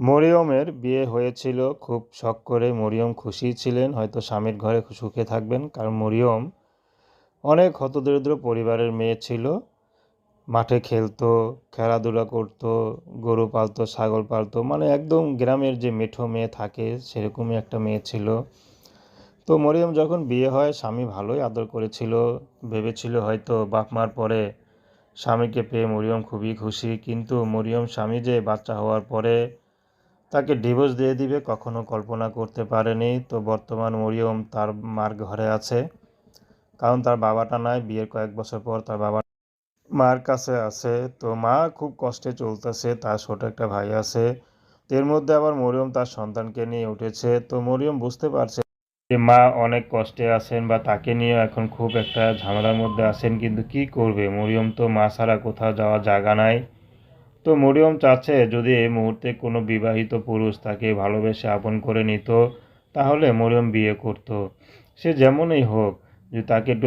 মরিয়মের বিয়ে হয়েছিল, খুব শখ করে মরিয়ম খুশি ছিলেন, হয়তো স্বামীর ঘরে সুখে থাকবেন, কারণ মরিয়ম অনেক হতদরিদ্র পরিবারের মেয়ে ছিল। মাঠে খেলতো, খেলাধুলা করতো, গরু পালতো, ছাগল পালতো মানে একদম গ্রামের যে মেঠো মেয়ে থাকে, সেরকমই একটা মেয়ে ছিল। তো মরিয়ম যখন বিয়ে হয়, স্বামী ভালোই আদর করেছিল, ভেবেছিল হয়তো বাপ মার পরে স্বামীকে পেয়ে মরিয়ম খুবই খুশি, কিন্তু মরিয়ম স্বামী যে বাচ্চা হওয়ার পরে তাকে ডিভোর্স দিয়ে দিবে, কখনো কল্পনা করতে পারেনি। তো বর্তমান মরিয়ম তার মার ঘরে আছে। কারণ তার বাবাটা নাই, বিয়ের কয়েক বছর পর তার বাবা মার কাছে আছে। তো মা খুব কষ্টে চলতেছে, তার ছোট একটা ভাই আছে। এর মধ্যে আবার মরিয়ম তার সন্তানকে নিয়ে উঠেছে। তো মরিয়ম বুঝতে পারছে যে মা অনেক কষ্টে আছেন বা তাকে নিয়ে এখন খুব একটা ঝামেলার মধ্যে আছেন, কিন্তু কি করবে? মরিয়ম তো মা ছাড়া কোথাও যাওয়ার জায়গা নাই। তো মরিয়ম চাচ্ছে যদি এই মুহূর্তে কোনো বিবাহিত পুরুষ তাকে ভালোবেসে আপন করে নিত, তাহলে মরিয়ম বিয়ে করত। সে যেমনই হোক, যে তাকে একটু